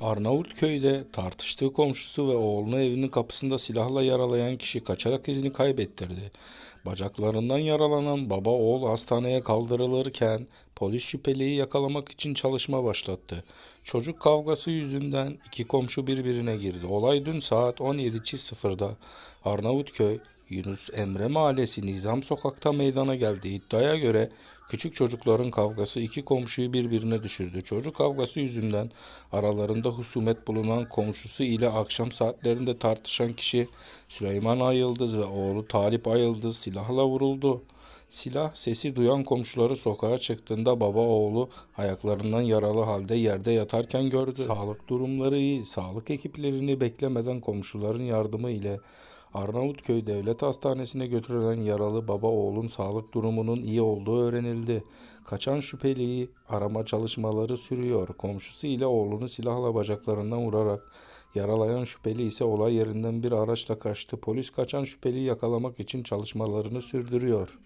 Arnavutköy'de tartıştığı komşusu ve oğlunu evinin kapısında silahla yaralayan kişi kaçarak izini kaybettirdi. Bacaklarından yaralanan baba oğul hastaneye kaldırılırken polis şüpheliyi yakalamak için çalışma başlattı. Çocuk kavgası yüzünden iki komşu birbirine girdi. Olay dün saat 17.00'da Arnavutköy Yunus Emre Mahallesi Nizam Sokak'ta meydana geldi. İddiaya göre küçük çocukların kavgası iki komşuyu birbirine düşürdü. Çocuk kavgası yüzünden aralarında husumet bulunan komşusu ile akşam saatlerinde tartışan kişi Süleyman Ayıldız ve oğlu Talip Ayıldız silahla vuruldu. Silah sesi duyan komşuları sokağa çıktığında baba oğlu ayaklarından yaralı halde yerde yatarken gördü. Sağlık durumları iyi. Sağlık ekiplerini beklemeden komşuların yardımı ile Arnavutköy Devlet Hastanesi'ne götürülen yaralı baba oğlun sağlık durumunun iyi olduğu öğrenildi. Kaçan şüpheliyi arama çalışmaları sürüyor. Komşusu ile oğlunu silahla bacaklarından vurarak yaralayan şüpheli ise olay yerinden bir araçla kaçtı. Polis kaçan şüpheliyi yakalamak için çalışmalarını sürdürüyor.